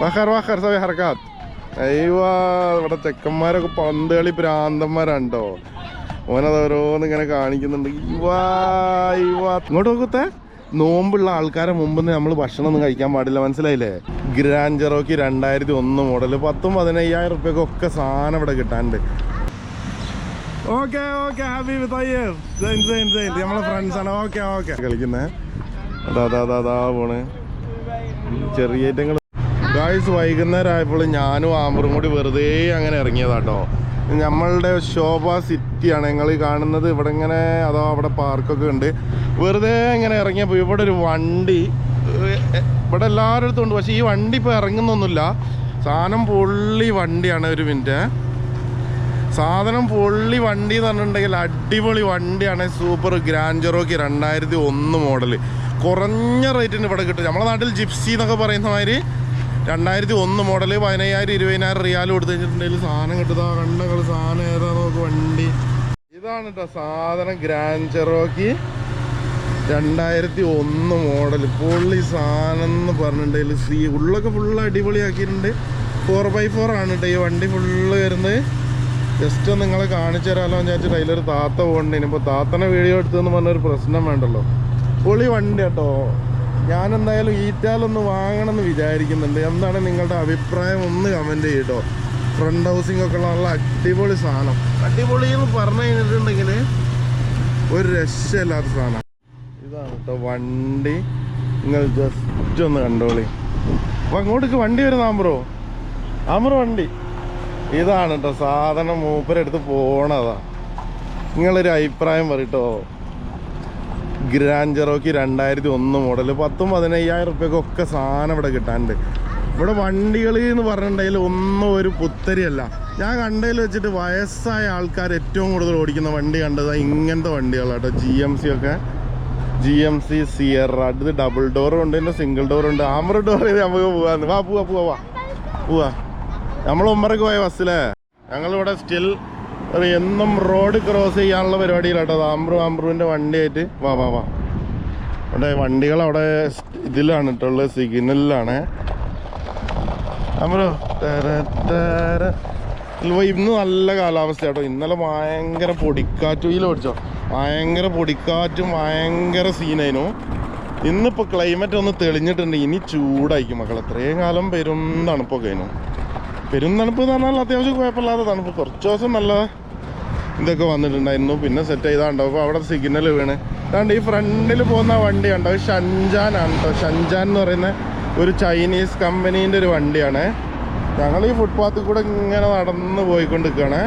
വാഹർ വഹാർ സവി ഹർക്കാത്ത് അയ്യോ ഇവിടെ ചെക്കന്മാരൊക്കെ പന്ത് കളി ഭ്രാന്തന്മാരാണ്ടോ? ഓനത് ഓരോന്ന് ഇങ്ങനെ കാണിക്കുന്നുണ്ട്. ഇങ്ങോട്ട് നോക്കത്തെ നോമ്പുള്ള ആൾക്കാരെ മുമ്പ് നമ്മൾ ഭക്ഷണം ഒന്നും കഴിക്കാൻ പാടില്ല. മനസ്സിലായില്ലേ? ഗ്രാൻഡ് ജെറോക്ക് രണ്ടായിരത്തി ഒന്ന് മോഡൽ പത്തും പതിനയ്യായിരം റുപ്യക്ക് ഒക്കെ സാധനം ഇവിടെ കിട്ടാനുണ്ട്. ഓക്കെ ഓക്കെ ഹാപ്പി നമ്മളെ ഫ്രണ്ട്സ് ആണ്. Okay okay. കളിക്കുന്നേ. അതാ അതാ അതാ അതാ പോണ്. ചെറിയ ഐറ്റങ്ങൾ ഗായ്സ് വൈകുന്നേരം ആയപ്പോൾ ഞാനും ആമ്പറും കൂടി വെറുതെ അങ്ങനെ ഇറങ്ങിയതാട്ടോ. നമ്മളുടെ ശോഭ സിറ്റിയാണ് ഞങ്ങൾ കാണുന്നത്. ഇവിടെ ഇങ്ങനെ അതോ അവിടെ പാർക്കൊക്കെ ഉണ്ട്. വെറുതെ ഇങ്ങനെ ഇറങ്ങിയപ്പോൾ ഇവിടെ ഒരു വണ്ടി ഇവിടെ എല്ലാവരുടെ ഉണ്ട്. പക്ഷേ ഈ വണ്ടി ഇപ്പോൾ ഇറങ്ങുന്നൊന്നുമില്ല. സാധനം പൊള്ളി വണ്ടിയാണ് ഒരു മിനിറ്റ്. സാധനം പൊള്ളി വണ്ടി എന്ന് പറഞ്ഞിട്ടുണ്ടെങ്കിൽ അടിപൊളി വണ്ടിയാണ് സൂപ്പർ ഗ്രാൻഡ് ജെറോക്ക് രണ്ടായിരത്തി ഒന്ന് മോഡൽ കുറഞ്ഞ റേറ്റിന് ഇവിടെ കിട്ടും. നമ്മുടെ നാട്ടിൽ ജിപ്സി എന്നൊക്കെ പറയുന്ന മാതിരി രണ്ടായിരത്തി ഒന്ന് മോഡൽ പതിനയ്യായിരം ഇരുപതിനായിരം റിയാൽ കൊടുത്തു കഴിഞ്ഞിട്ടുണ്ടെങ്കിൽ സാധനം കിട്ടുക കണ്ടങ്ങൾ സാധനം ഏതാ? നോക്ക് വണ്ടി. ഇതാണ് കേട്ടോ സാധനം ഗ്രാൻഡ് ചെറോക്കി രണ്ടായിരത്തി ഒന്ന് മോഡൽ പൊള്ളി സാധനം എന്ന് പറഞ്ഞിട്ടുണ്ടെങ്കിൽ സീ ഉള്ളൊക്കെ ഫുള്ള് അടിപൊളിയാക്കിയിട്ടുണ്ട്. ഫോർ ബൈ ഫോർ ആണ് കേട്ടോ ഈ വണ്ടി ഫുള്ള് വരുന്നത്. ജസ്റ്റ് നിങ്ങളെ കാണിച്ചു തരാമല്ലോ എന്ന് വിചാരിച്ചിട്ട് അതിലൊരു താത്ത പോകണ്ടേ. ഇനിയിപ്പോൾ താത്തനെ വീഡിയോ എടുത്തതെന്ന് പറഞ്ഞൊരു പ്രശ്നം വേണ്ടല്ലോ. പൊളി വണ്ടി കേട്ടോ. ഞാൻ എന്തായാലും ഈറ്റാലൊന്ന് വാങ്ങണമെന്ന് വിചാരിക്കുന്നുണ്ട്. എന്താണ് നിങ്ങളുടെ അഭിപ്രായം? ഒന്ന് കമന്റ് ചെയ്യട്ടോ. ഫ്രണ്ട് ഹൗസിംഗ് ഒക്കെ ഉള്ള അടിപൊളി സാധനം. അടിപൊളി എന്ന് പറഞ്ഞു കഴിഞ്ഞിട്ടുണ്ടെങ്കിൽ ഒരു രക്ഷയില്ലാത്ത സാധനം. ഇതാണ് കേട്ടോ വണ്ടി. നിങ്ങൾ ജസ്റ്റ് ഒന്ന് കണ്ടോളി. അപ്പം അങ്ങോട്ടേക്ക് വണ്ടി വരുന്ന ആമ്പ്രോ ആമ്പ്ര വണ്ടി. ഇതാണ് കേട്ടോ സാധനം മൂപ്പരെടുത്ത് പോണതാ. നിങ്ങളൊരു അഭിപ്രായം പറയട്ടോ ഗ്രാൻഡ് ജെറോക്ക് രണ്ടായിരത്തി ഒന്ന് മോഡൽ പത്തും പതിനയ്യായിരം റുപ്യക്കൊക്കെ സാധനം ഇവിടെ കിട്ടാനുണ്ട്. ഇവിടെ വണ്ടികൾ എന്ന് പറഞ്ഞിട്ടുണ്ടെങ്കിൽ ഒന്നും ഒരു പുത്തരിയല്ല. ഞാൻ കണ്ടതിൽ വെച്ചിട്ട് വയസ്സായ ആൾക്കാർ ഏറ്റവും കൂടുതൽ ഓടിക്കുന്ന വണ്ടി കണ്ടത് ഇങ്ങനത്തെ വണ്ടികളാട്ടോ. ജി എം സി ഒക്കെ. ജി എം സി സിയർ അടുത്ത് ഡബിൾ ഡോറും ഉണ്ട് പിന്നെ സിംഗിൾ ഡോറും ഉണ്ട്. ആമ്പ്ര ഡോർ ചെയ്ത് നമുക്ക് പോവാന്ന്. വാ പോവാ പോവാ പോവാ. നമ്മൾ ഒമ്പരക്ക് പോയ ബസ്സിലേ. ഞങ്ങളിവിടെ സ്റ്റിൽ ഒരു എന്നും റോഡ് ക്രോസ് ചെയ്യാനുള്ള പരിപാടിയിലാട്ടോ. ആംബ്രു ആംബ്രുവിന്റെ വണ്ടിയായിട്ട് വാ വാ വാ. അവിടെ വണ്ടികൾ അവിടെ ഇതിലാണ് ഇതിലാണ് കേട്ടുള്ളത് സിഗ്നലിലാണ് ആംബ്രു ഇന്ന് നല്ല കാലാവസ്ഥ കേട്ടോ ഇന്നലെ ഭയങ്കര പൊടിക്കാറ്റും ഇതിൽ ഓടിച്ചോ ഭയങ്കര പൊടിക്കാറ്റും ഭയങ്കര സീനായിരുന്നു ഇന്നിപ്പോൾ ക്ലൈമറ്റ് ഒന്ന് തെളിഞ്ഞിട്ടുണ്ട്. ഇനി ചൂടായിരിക്കും മക്കൾ എത്രയും കാലം പെരും തണുപ്പൊക്കെ ആയിരുന്നു. പെരും തണുപ്പ് എന്ന് പറഞ്ഞാൽ അത്യാവശ്യം കുഴപ്പമില്ലാത്ത തണുപ്പ്. കുറച്ച് ദിവസം നല്ല ഇതൊക്കെ വന്നിട്ടുണ്ടായിരുന്നു. പിന്നെ സെറ്റ് ചെയ്താണ്ടോ? അപ്പോൾ അവിടെ സിഗ്നൽ വീണ്. അതുകൊണ്ട് ഈ ഫ്രണ്ടിൽ പോകുന്ന വണ്ടി ഉണ്ടോ ഷൻജാനാണ് കേട്ടോ ഷൻജാൻ എന്ന് പറയുന്ന ഒരു ചൈനീസ് കമ്പനീന്റെ ഒരു വണ്ടിയാണ്. ഞങ്ങൾ ഈ ഫുട്പാത്തിൽ കൂടെ ഇങ്ങനെ നടന്ന് പോയിക്കൊണ്ടിരിക്കുകയാണ്.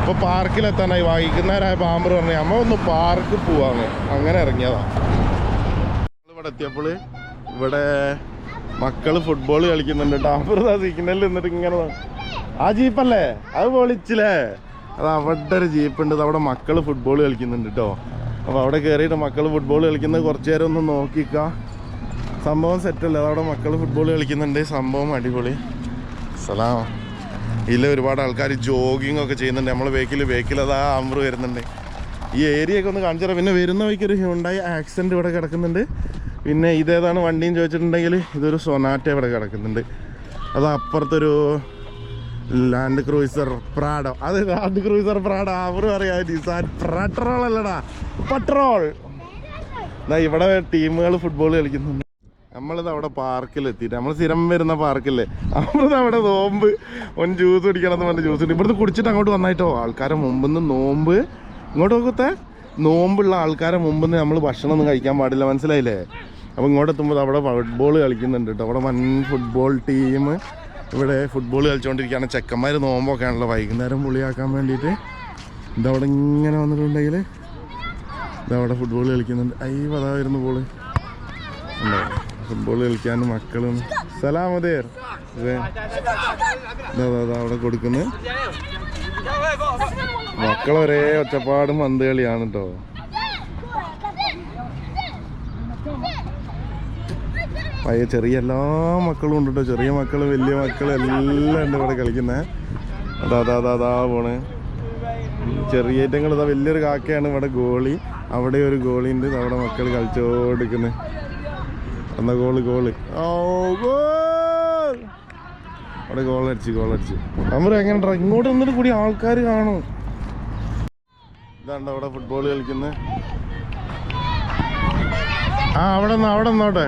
ഇപ്പോൾ പാർക്കിലെത്താനായി വൈകുന്നേരമായ പാമ്പർ പറഞ്ഞു. അമ്മ ഒന്ന് പാർക്കിൽ പോവാന്ന്. അങ്ങനെ ഇറങ്ങിയതാ. ഇവിടെ എത്തിയപ്പോൾ ഇവിടെ മക്കൾ ഫുട്ബോൾ കളിക്കുന്നുണ്ട്. ടാമ്പർ സിഗ്നൽ നിന്നിട്ട് ഇങ്ങനെ ആ ജീപ്പല്ലേ അത് പൊളിച്ചില്ലേ? അത് അവിടെ ഒരു ജീപ്പ് ഉണ്ട്. അവിടെ മക്കൾ ഫുട്ബോൾ കളിക്കുന്നുണ്ട് കേട്ടോ അപ്പോൾ അവിടെ കയറിയിട്ട് മക്കൾ ഫുട്ബോൾ കളിക്കുന്നത് കുറച്ചു നേരം ഒന്ന് നോക്കിക്ക. സംഭവം സെറ്റല്ലേ അതവിടെ മക്കൾ ഫുട്ബോൾ കളിക്കുന്നുണ്ട്. സംഭവം അടിപൊളി. സലാം. ഇതിൽ ഒരുപാട് ആൾക്കാർ ജോഗിങ് ഒക്കെ ചെയ്യുന്നുണ്ട്. നമ്മളെ വേക്കിൽ വേക്കിൽ അതാ ആമ്പർ വരുന്നുണ്ട്. ഈ ഏരിയ ഒക്കെ ഒന്ന് കാണിച്ചു പിന്നെ വരുന്ന വഴിക്ക് ഒരു ഹ്യൂണ്ടായി ആക്സിഡന്റ് ഇവിടെ കിടക്കുന്നുണ്ട്. പിന്നെ ഇതേതാണ് വണ്ടിയും ചോദിച്ചിട്ടുണ്ടെങ്കിൽ ഇതൊരു സൊനാറ്റ ഇവിടെ കിടക്കുന്നുണ്ട്. അത് അപ്പുറത്തൊരു ലാൻഡ് ക്രൂയിസർ പ്രാഡോ അത് ലാൻഡ് ക്രൂയിസർ പ്രാഡോ അവരും അറിയാം പെട്രോൾ അല്ലടാ. പെട്രോൾ എന്നാ ഇവിടെ ടീമുകൾ ഫുട്ബോൾ കളിക്കുന്നുണ്ട്. നമ്മളിത് അവിടെ പാർക്കിൽ എത്തിയിട്ട് നമ്മൾ സ്ഥിരം വരുന്ന പാർക്കില്ലേ? നമ്മളിത് അവിടെ നോമ്പ്. ഒന്ന് ജ്യൂസ് കുടിക്കണമെന്ന് പറഞ്ഞ ജ്യൂസ് ജ്യൂസ് ഇവിടുന്ന് കുടിച്ചിട്ട് അങ്ങോട്ട് വന്നായിട്ടോ? ആൾക്കാരെ മുമ്പിന്ന് നോമ്പ്. ഇങ്ങോട്ട് നോക്കത്തെ നോമ്പുള്ള ആൾക്കാരെ മുമ്പിൽ നിന്ന് നമ്മൾ ഭക്ഷണം ഒന്നും കഴിക്കാൻ പാടില്ല. മനസ്സിലായില്ലേ? അപ്പോൾ ഇങ്ങോട്ട് എത്തുമ്പോൾ അവിടെ ഫുട്ബോൾ കളിക്കുന്നുണ്ട് കേട്ടോ അവിടെ വൻ ഫുട്ബോൾ ടീം ഇവിടെ ഫുട്ബോൾ കളിച്ചുകൊണ്ടിരിക്കുകയാണ് ചെക്കന്മാർ നോമ്പൊക്കെ ആണല്ലോ വൈകുന്നേരം പുളിയാക്കാൻ വേണ്ടിയിട്ട് ഇതവിടെ ഇങ്ങനെ വന്നിട്ടുണ്ടെങ്കിൽ ഇതവിടെ ഫുട്ബോൾ കളിക്കുന്നുണ്ട്. അതാ വരുന്നു ബോൾ ഉണ്ടോ? ഫുട്ബോൾ കളിക്കാനും മക്കളും. സലാമതേർ അവിടെ കൊടുക്കുന്നു. മക്കളൊരേ ഒച്ചപ്പാടും പന്ത് കളിയാണ് കേട്ടോ പയ്യ ചെറിയ എല്ലാ മക്കളും ഉണ്ട് കേട്ടോ ചെറിയ മക്കൾ വലിയ മക്കൾ എല്ലാം ഉണ്ട് ഇവിടെ കളിക്കുന്നത് അതാ അതാ അതാ അതാ പോണ്. ചെറിയ ഐറ്റങ്ങൾ ഇതാ വലിയൊരു കാക്കയാണ് ഇവിടെ ഗോളി. അവിടെ ഒരു ഗോളി ഉണ്ട് അവിടെ മക്കൾ കളിച്ചോണ്ടിരിക്കുന്നത് എന്നാ ഗോൾ ഗോൾ. ഓ ഗോൾ! അവിടെ ഗോൾ അടിച്ച് ഗോൾ നമ്മൾ എങ്ങനെ ഇങ്ങോട്ട് വന്നിട്ട് കൂടി ആൾക്കാർ കാണും. ഇതാണ്ട് അവിടെ ഫുട്ബോൾ കളിക്കുന്നത് ആ അവിടെ നിന്ന് അവിടെ നിന്നോട്ടെ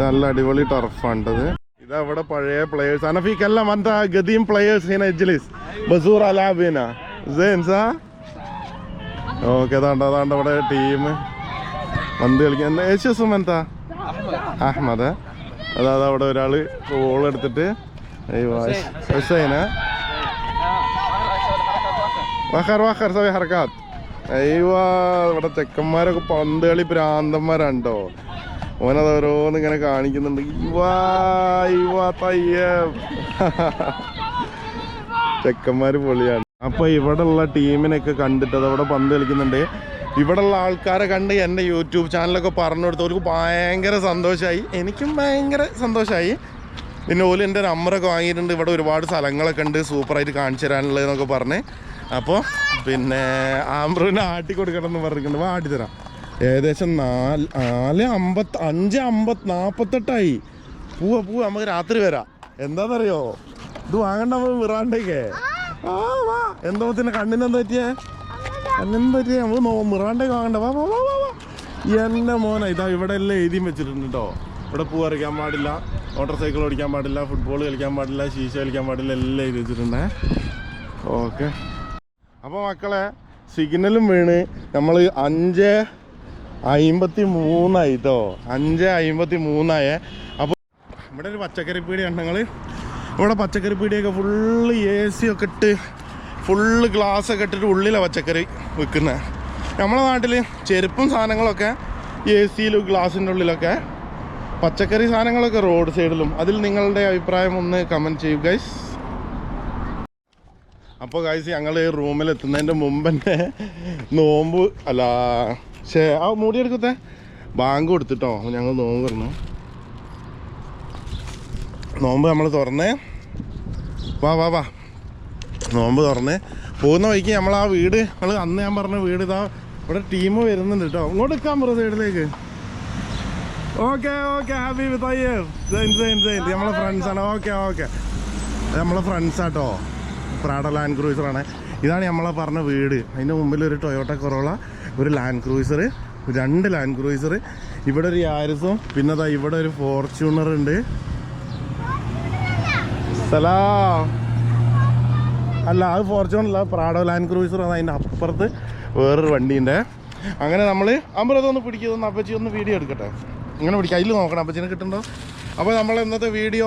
നല്ല അടിപൊളി ടർഫാണ്ടത് ഇതവിടെ പഴയ പ്ലേയേഴ്സ് അനഫീക്കെല്ലാം എന്താ ഗതിയും പ്ലേയേഴ്സ് ഹീന ബസൂർ അലാബീന. ഓക്കെ അതാണ്ട് അതാണ്ട് അവിടെ ടീം പന്ത് കളിക്കാൻ. യേശുസും എന്താ? അഹമ്മദ്. അതാ അവിടെ ഒരാൾ ബോൾ എടുത്തിട്ട്. അയ്യോ ഇവിടെ ചെക്കന്മാരൊക്കെ പന്ത് കളി ഭ്രാന്തന്മാരുണ്ടോ ഓനത് ഓരോന്ന് ഇങ്ങനെ കാണിക്കുന്നുണ്ട്. ചെക്കന്മാര് പൊളിയാണ്. അപ്പൊ ഇവിടെ ഉള്ള ടീമിനൊക്കെ കണ്ടിട്ട് അതവിടെ പന്ത് കളിക്കുന്നുണ്ട്. ഇവിടെ ഉള്ള ആൾക്കാരെ കണ്ട് എന്റെ യൂട്യൂബ് ചാനലൊക്കെ പറഞ്ഞു കൊടുത്തു അവർക്ക് ഭയങ്കര സന്തോഷമായി എനിക്കും ഭയങ്കര സന്തോഷമായി പിന്നെ ഓൽ എന്റെ നമ്പറൊക്കെ വാങ്ങിയിട്ടുണ്ട്. ഇവിടെ ഒരുപാട് സ്ഥലങ്ങളൊക്കെ ഉണ്ട് സൂപ്പറായിട്ട് കാണിച്ചു തരാനുള്ളത് എന്നൊക്കെ പറഞ്ഞ്. അപ്പോൾ പിന്നെ ആംബ്രൂവിനെ ആട്ടി കൊടുക്കണം എന്ന് പറഞ്ഞിട്ടുണ്ട്. വാ ആട്ടി തരാം ഏകദേശം നാല് നാല് അമ്പത്ത് അഞ്ച് അമ്പത്തി നാൽപ്പത്തെട്ടായി പൂവ പൂവ നമുക്ക് രാത്രി വരാം. എന്താണെന്നറിയോ ഇത് വാങ്ങണ്ട നമ്മൾ മിറാണ്ടേക്കേ. ആ വാ. എന്തോ പിന്നെ കണ്ണിനെന്താ പറ്റിയേ? കണ്ണിനെന്താ പറ്റിയേ? നമ്മൾ നോ മിറാണ്ടേക്ക് വാങ്ങണ്ട. വാ വാ വാ വാ എന്റെ മോനെ ഇതാ ഇവിടെ എല്ലാം എഴുതിയും വെച്ചിട്ടുണ്ട് കേട്ടോ ഇവിടെ പൂ പറിക്കാൻ പാടില്ല മോട്ടോർ സൈക്കിൾ ഓടിക്കാൻ പാടില്ല ഫുട്ബോൾ കളിക്കാൻ പാടില്ല ശീശ കളിക്കാൻ പാടില്ല എല്ലാം എഴുതി വെച്ചിട്ടുണ്ടേ. ഓക്കെ. അപ്പോൾ മക്കളെ സിഗ്നലും വീണ്. നമ്മൾ അഞ്ച് അമ്പത്തി മൂന്നായി കേട്ടോ അഞ്ച് അമ്പത്തി മൂന്നായേ അപ്പോൾ ഇവിടെ ഒരു പച്ചക്കറി പീടിയാണ് ഞങ്ങൾ ഇവിടെ പച്ചക്കറി പീടിയൊക്കെ ഫുള്ള് എ സി ഒക്കെ ഇട്ട് ഫുള്ള് ഗ്ലാസ് ഒക്കെ ഇട്ടിട്ട് ഉള്ളിലാണ് പച്ചക്കറി വിൽക്കുന്നത് നമ്മളെ നാട്ടിൽ ചെരുപ്പും സാധനങ്ങളൊക്കെ എ സിയിലും ഗ്ലാസിന്റെ ഉള്ളിലൊക്കെ പച്ചക്കറി സാധനങ്ങളൊക്കെ റോഡ് സൈഡിലും അതിൽ നിങ്ങളുടെ അഭിപ്രായം ഒന്ന് കമന്റ് ചെയ്യൂ ഗൈസ് അപ്പോൾ ഗൈസ് ഞങ്ങൾ റൂമിൽ എത്തുന്നതിന്റെ മുമ്പ് തന്നെ നോമ്പ് അല്ല ശേ ആ മൂടിയെടുക്കത്തെ ബാങ്ക് കൊടുത്തിട്ടോ. ഞങ്ങൾ നോമ്പ് തുറന്നു. നോമ്പ് നമ്മൾ തുറന്നേ. വാ വാ വാ. നോമ്പ് തുറന്നേ. പോകുന്ന വഴിക്ക് നമ്മൾ ആ വീട് നമ്മൾ അന്ന് ഞാൻ പറഞ്ഞ വീട് ഇതാ ഇവിടെ ടീം വരുന്നുണ്ട് കേട്ടോ. ഇങ്ങോട്ട് നിൽക്കാൻ പറ സൈഡിലേക്ക്. Okay okay happy with Iyer Zain Zain Zain നമ്മളെ ഫ്രണ്ട്സാണ് ഓക്കെ ഓക്കെ. നമ്മളെ ഫ്രണ്ട്സാട്ടോ പ്രാഡ ലാൻഡ് ക്രൂസറാണ് ഇതാണ് നമ്മളെ പറഞ്ഞ വീട്. അതിന്റെ മുമ്പിൽ ഒരു ടൊയോട്ട കൊറോള. ഒരു ലാൻഡ് ക്രൂയിസർ രണ്ട് ലാൻഡ് ക്രൂയിസർ ഇവിടെ ഒരു യാരിസും പിന്നെ അതാ ഇവിടെ ഒരു ഫോർച്യൂണർ ഉണ്ട്. സലാം. അല്ല അത് ഫോർച്യൂണല്ല പ്രാഡോ ലാൻഡ് ക്രൂയിസർ ആണ് അതിന്റെ അപ്പുറത്ത് വേറൊരു വണ്ടിയുണ്ട്. അങ്ങനെ നമ്മൾ അമ്പലത്തൊന്ന് പിടിക്കുന്ന അപ്പച്ചി ഒന്ന് വീഡിയോ എടുക്കട്ടെ. ഇങ്ങനെ പിടിക്കാം അതിൽ നോക്കണം അപ്പച്ചിനെ കിട്ടുന്നുണ്ടോ അപ്പോൾ നമ്മൾ ഇന്നത്തെ വീഡിയോ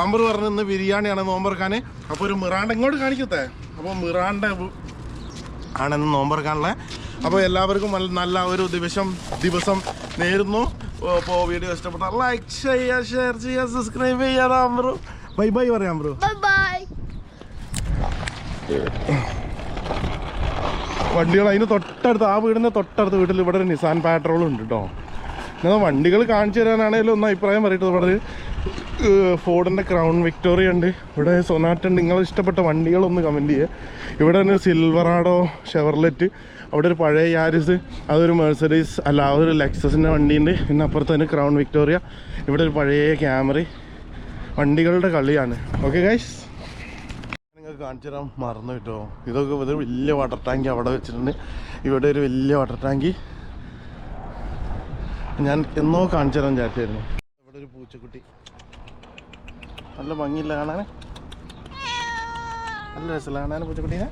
ആമ്പർ പറഞ്ഞ ഇന്ന് ബിരിയാണിയാണ് നോമ്പറക്കാൻ അപ്പോൾ ഒരു മിറാണ്ട ഇങ്ങോട്ട് കാണിക്കത്തെ അപ്പോൾ മിറാണ്ട ആണെന്ന് നോമ്പറക്കാനുള്ള അപ്പോൾ എല്ലാവർക്കും നല്ല- ഒരു ദിവസം ദിവസം നേരുന്നു. അപ്പോൾ വീഡിയോ ഇഷ്ടപ്പെട്ടാൽ ലൈക്ക് ചെയ്യുക ഷെയർ ചെയ്യുക സബ്സ്ക്രൈബ് ചെയ്യാതാ ബ്രോ ബൈ ബൈ പറയാം ബ്രോ. വണ്ടികൾ അതിന് തൊട്ടടുത്ത് ആ വീടിന്റെ തൊട്ടടുത്ത് വീട്ടിൽ ഇവിടെ ഒരു നിസാൻ പാട്രോളും ഉണ്ട് കേട്ടോ എന്നാൽ വണ്ടികൾ കാണിച്ചു തരാനാണെങ്കിലും ഒന്ന് അഭിപ്രായം പറയട്ടെ. വളരെ ഫോർഡിന്റെ ക്രൗൺ വിക്ടോറിയ ഉണ്ട്. ഇവിടെ സൊനാറ്റ ഉണ്ട്. നിങ്ങൾ ഇഷ്ടപ്പെട്ട വണ്ടികളൊന്ന് കമന്റ് ചെയ്യുക ഇവിടെ തന്നെ സിൽവറാഡോ ഷെവർലെറ്റ് അവിടെ ഒരു പഴയ യാരിസ് അതൊരു മെഴ്സഡീസ് അല്ല അതൊരു ലെക്സസിന്റെ വണ്ടിയുണ്ട്. പിന്നെ അപ്പുറത്ത് തന്നെ ക്രൗൺ വിക്ടോറിയ ഇവിടെ ഒരു പഴയ ക്യാമറ വണ്ടികളുടെ കളിയാണ്. ഓക്കെ ഗൈസ് നിങ്ങൾക്ക് കാണിച്ചു തരാൻ മറന്നു കിട്ടുമോ ഇതൊക്കെ വലിയ വാട്ടർ ടാങ്ക് അവിടെ വെച്ചിട്ടുണ്ട്. ഇവിടെ ഒരു വലിയ വാട്ടർ ടാങ്ക് ഞാൻ എന്നോ കാണിച്ചു തരാൻ ചാറ്റായിരുന്നു ഇവിടെ ഒരു പൂച്ചക്കുട്ടി. നല്ല ഭംഗിയില്ല കാണാൻ നല്ല രസമില്ല കാണാൻ പൂച്ചക്കുട്ടീനെ?